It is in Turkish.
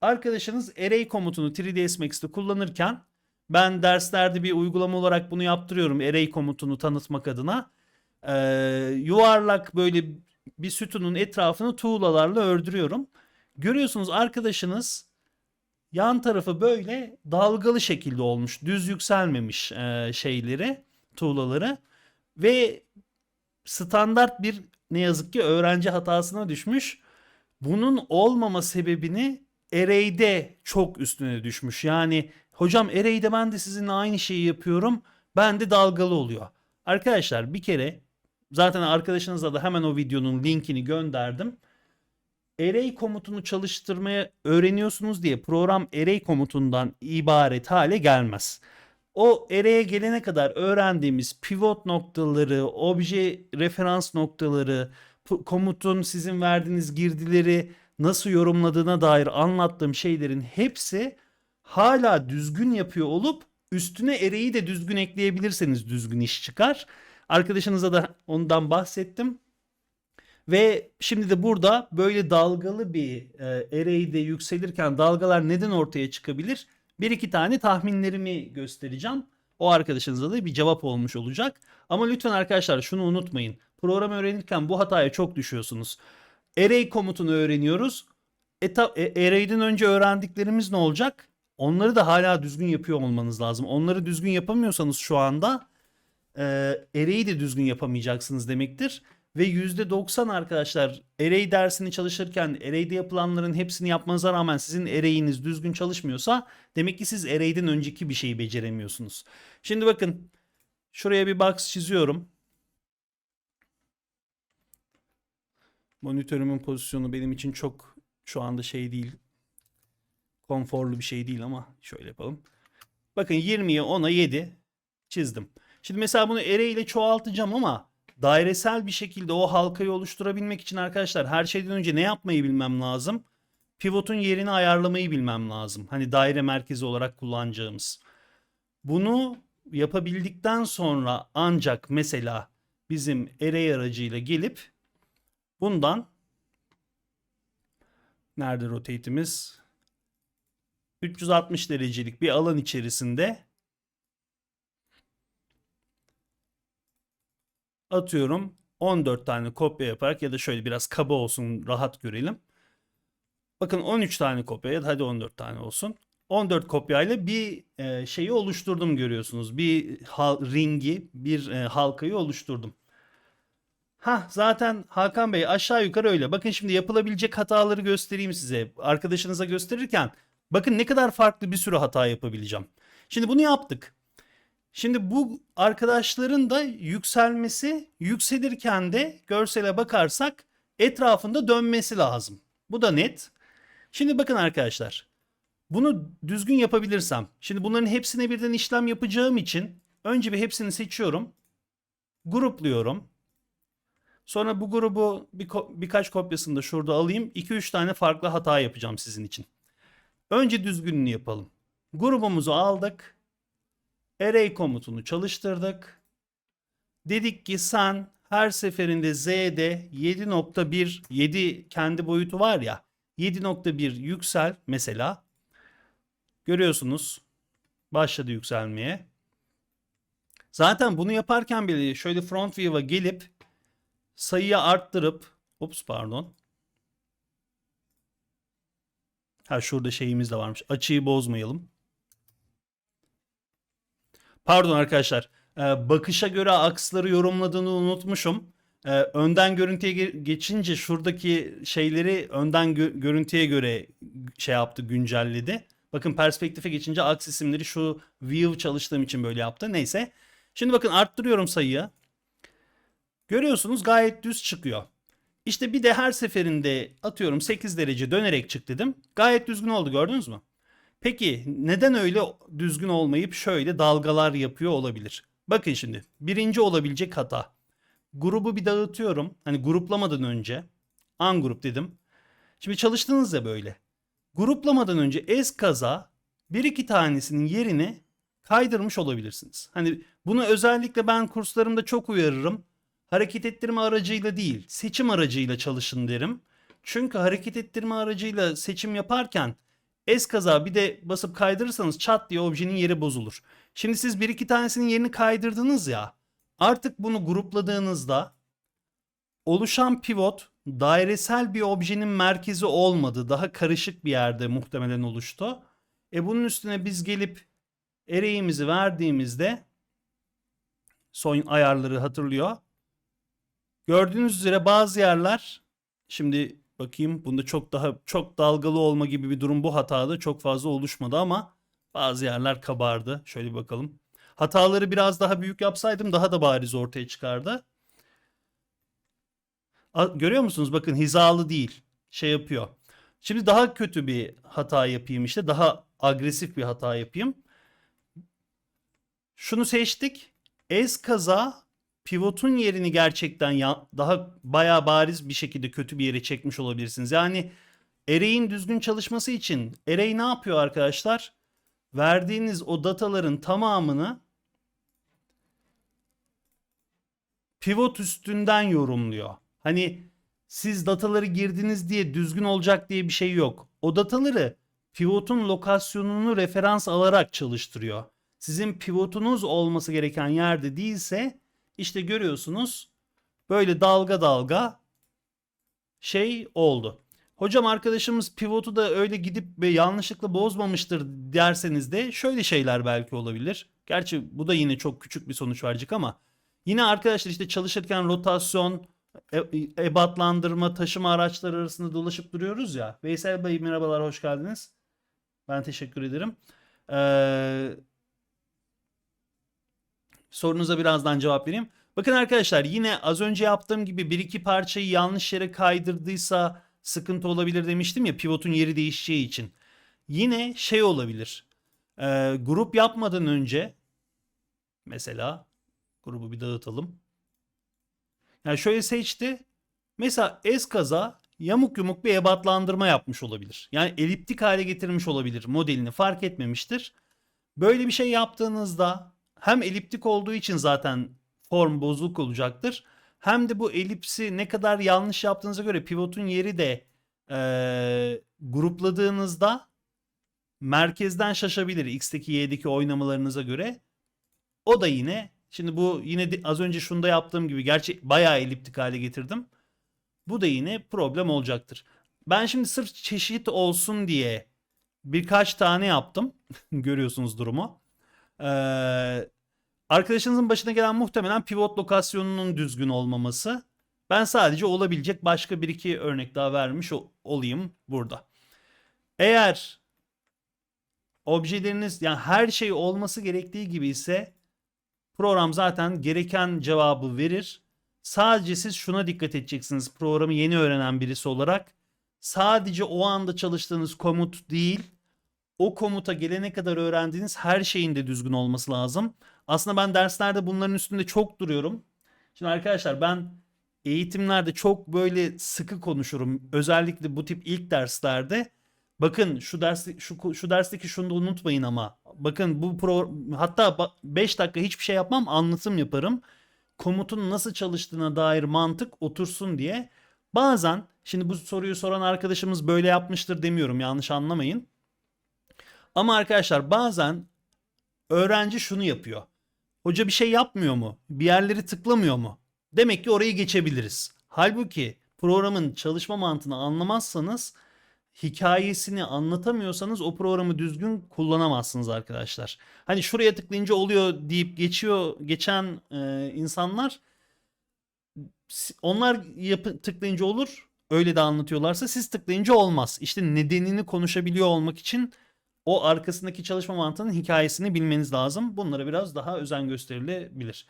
arkadaşınız array komutunu 3ds Max'te kullanırken ben derslerde bir uygulama olarak bunu yaptırıyorum array komutunu tanıtmak adına. Ee, yuvarlak böyle bir sütunun etrafını tuğlalarla ördürüyorum. Görüyorsunuz arkadaşınız yan tarafı böyle dalgalı şekilde olmuş. Düz yükselmemiş e, şeyleri, tuğlaları ve standart bir ne yazık ki öğrenci hatasına düşmüş. Bunun olmama sebebini array'de çok üstüne düşmüş. Yani hocam array'de ben de sizinle aynı şeyi yapıyorum. Ben de dalgalı oluyor. Arkadaşlar bir kere zaten arkadaşınıza da hemen o videonun linkini gönderdim. Array komutunu çalıştırmaya öğreniyorsunuz diye program array komutundan ibaret hale gelmez. O array'e gelene kadar öğrendiğimiz pivot noktaları, obje referans noktaları, komutun sizin verdiğiniz girdileri nasıl yorumladığına dair anlattığım şeylerin hepsi hala düzgün yapıyor olup üstüne array'i de düzgün ekleyebilirseniz düzgün iş çıkar. Arkadaşınıza da ondan bahsettim. Ve şimdi de burada böyle dalgalı bir e, array'de yükselirken dalgalar neden ortaya çıkabilir? Bir iki tane tahminlerimi göstereceğim. O arkadaşınıza da bir cevap olmuş olacak. Ama lütfen arkadaşlar şunu unutmayın. Programı öğrenirken bu hataya çok düşüyorsunuz. Array komutunu öğreniyoruz. Eta, e, array'den önce öğrendiklerimiz ne olacak? Onları da hala düzgün yapıyor olmanız lazım. Onları düzgün yapamıyorsanız şu anda e, array'i de düzgün yapamayacaksınız demektir. Ve %90 arkadaşlar array dersini çalışırken array'de yapılanların hepsini yapmanıza rağmen sizin array'iniz düzgün çalışmıyorsa demek ki siz array'den önceki bir şeyi beceremiyorsunuz. Şimdi bakın şuraya bir box çiziyorum. Monitörümün pozisyonu benim için çok şu anda şey değil. Konforlu bir şey değil ama şöyle yapalım. Bakın 20'ye 10'a 7 çizdim. Şimdi mesela bunu array ile çoğaltacağım ama dairesel bir şekilde o halkayı oluşturabilmek için arkadaşlar her şeyden önce ne yapmayı bilmem lazım? Pivotun yerini ayarlamayı bilmem lazım. Hani daire merkezi olarak kullanacağımız. Bunu yapabildikten sonra ancak mesela bizim array aracıyla gelip bundan nerede rotate'imiz? 360 derecelik bir alan içerisinde atıyorum 14 tane kopya yaparak ya da şöyle biraz kaba olsun rahat görelim. Bakın 13 tane kopya ya da hadi 14 tane olsun. 14 kopyayla bir e, şeyi oluşturdum görüyorsunuz. Bir ringi, bir e, halkayı oluşturdum. Ha zaten Hakan Bey aşağı yukarı öyle. Bakın şimdi yapılabilecek hataları göstereyim size. Arkadaşınıza gösterirken bakın ne kadar farklı bir sürü hata yapabileceğim. Şimdi bunu yaptık. Şimdi bu arkadaşların da yükselmesi, yükselirken de görsele bakarsak etrafında dönmesi lazım. Bu da net. Şimdi bakın arkadaşlar. Bunu düzgün yapabilirsem. Şimdi bunların hepsine birden işlem yapacağım için önce bir hepsini seçiyorum. Grupluyorum. Sonra bu grubu bir ko- birkaç kopyasını da şurada alayım. 2-3 tane farklı hata yapacağım sizin için. Önce düzgününü yapalım. Grubumuzu aldık. Array komutunu çalıştırdık. Dedik ki sen her seferinde z'de 7.1 7 kendi boyutu var ya 7.1 yüksel mesela. Görüyorsunuz başladı yükselmeye. Zaten bunu yaparken bile şöyle front view'a gelip sayıyı arttırıp ups pardon. Ha şurada şeyimiz de varmış. Açıyı bozmayalım. Pardon arkadaşlar. Ee, bakışa göre aksları yorumladığını unutmuşum. Ee, önden görüntüye ge- geçince şuradaki şeyleri önden gö- görüntüye göre şey yaptı, güncelledi. Bakın perspektife geçince aks isimleri şu view çalıştığım için böyle yaptı. Neyse. Şimdi bakın arttırıyorum sayıyı. Görüyorsunuz gayet düz çıkıyor. İşte bir de her seferinde atıyorum 8 derece dönerek çık dedim. Gayet düzgün oldu gördünüz mü? Peki neden öyle düzgün olmayıp şöyle dalgalar yapıyor olabilir? Bakın şimdi birinci olabilecek hata. Grubu bir dağıtıyorum. Hani gruplamadan önce grup dedim. Şimdi çalıştınız ya böyle. Gruplamadan önce es kaza bir iki tanesinin yerini kaydırmış olabilirsiniz. Hani bunu özellikle ben kurslarımda çok uyarırım. Hareket ettirme aracıyla değil, seçim aracıyla çalışın derim. Çünkü hareket ettirme aracıyla seçim yaparken Eskaza bir de basıp kaydırırsanız çat diye objenin yeri bozulur. Şimdi siz bir iki tanesinin yerini kaydırdınız ya. Artık bunu grupladığınızda oluşan pivot dairesel bir objenin merkezi olmadı. Daha karışık bir yerde muhtemelen oluştu. E bunun üstüne biz gelip array'imizi verdiğimizde son ayarları hatırlıyor. Gördüğünüz üzere bazı yerler şimdi bakayım bunda çok daha çok dalgalı olma gibi bir durum bu hatada çok fazla oluşmadı ama bazı yerler kabardı. Şöyle bir bakalım. Hataları biraz daha büyük yapsaydım daha da bariz ortaya çıkardı. Görüyor musunuz? Bakın hizalı değil. Şey yapıyor. Şimdi daha kötü bir hata yapayım işte. Daha agresif bir hata yapayım. Şunu seçtik. Ez kaza pivotun yerini gerçekten ya, daha bayağı bariz bir şekilde kötü bir yere çekmiş olabilirsiniz. Yani array'in düzgün çalışması için array ne yapıyor arkadaşlar? Verdiğiniz o dataların tamamını pivot üstünden yorumluyor. Hani siz dataları girdiniz diye düzgün olacak diye bir şey yok. O dataları pivotun lokasyonunu referans alarak çalıştırıyor. Sizin pivotunuz olması gereken yerde değilse işte görüyorsunuz böyle dalga dalga şey oldu. Hocam arkadaşımız pivotu da öyle gidip ve yanlışlıkla bozmamıştır derseniz de şöyle şeyler belki olabilir. Gerçi bu da yine çok küçük bir sonuç verecek ama yine arkadaşlar işte çalışırken rotasyon, e- ebatlandırma, taşıma araçları arasında dolaşıp duruyoruz ya. Veysel Bey merhabalar hoş geldiniz. Ben teşekkür ederim. Ee, sorunuza birazdan cevap vereyim. Bakın arkadaşlar yine az önce yaptığım gibi bir iki parçayı yanlış yere kaydırdıysa sıkıntı olabilir demiştim ya pivotun yeri değişeceği için. Yine şey olabilir. Ee, grup yapmadan önce mesela grubu bir dağıtalım. Yani şöyle seçti. Mesela eskaza yamuk yumuk bir ebatlandırma yapmış olabilir. Yani eliptik hale getirmiş olabilir. Modelini fark etmemiştir. Böyle bir şey yaptığınızda hem eliptik olduğu için zaten form bozuk olacaktır. Hem de bu elipsi ne kadar yanlış yaptığınıza göre pivotun yeri de eee, grupladığınızda merkezden şaşabilir x'teki y'deki oynamalarınıza göre. O da yine şimdi bu yine az önce şunda yaptığım gibi gerçi bayağı eliptik hale getirdim. Bu da yine problem olacaktır. Ben şimdi sırf çeşit olsun diye birkaç tane yaptım. Görüyorsunuz durumu. Ee, arkadaşınızın başına gelen muhtemelen pivot lokasyonunun düzgün olmaması. Ben sadece olabilecek başka bir iki örnek daha vermiş ol- olayım burada. Eğer objeleriniz yani her şey olması gerektiği gibi ise program zaten gereken cevabı verir. Sadece siz şuna dikkat edeceksiniz programı yeni öğrenen birisi olarak. Sadece o anda çalıştığınız komut değil, o komuta gelene kadar öğrendiğiniz her şeyin de düzgün olması lazım. Aslında ben derslerde bunların üstünde çok duruyorum. Şimdi arkadaşlar ben eğitimlerde çok böyle sıkı konuşurum. Özellikle bu tip ilk derslerde. Bakın şu ders şu şu dersteki şunu da unutmayın ama. Bakın bu pro hatta 5 dakika hiçbir şey yapmam anlatım yaparım. Komutun nasıl çalıştığına dair mantık otursun diye. Bazen şimdi bu soruyu soran arkadaşımız böyle yapmıştır demiyorum yanlış anlamayın. Ama arkadaşlar bazen öğrenci şunu yapıyor. Hoca bir şey yapmıyor mu? Bir yerleri tıklamıyor mu? Demek ki orayı geçebiliriz. Halbuki programın çalışma mantığını anlamazsanız hikayesini anlatamıyorsanız o programı düzgün kullanamazsınız arkadaşlar. Hani şuraya tıklayınca oluyor deyip geçiyor geçen e, insanlar onlar yapı, tıklayınca olur. Öyle de anlatıyorlarsa siz tıklayınca olmaz. İşte nedenini konuşabiliyor olmak için o arkasındaki çalışma mantığının hikayesini bilmeniz lazım. Bunlara biraz daha özen gösterilebilir.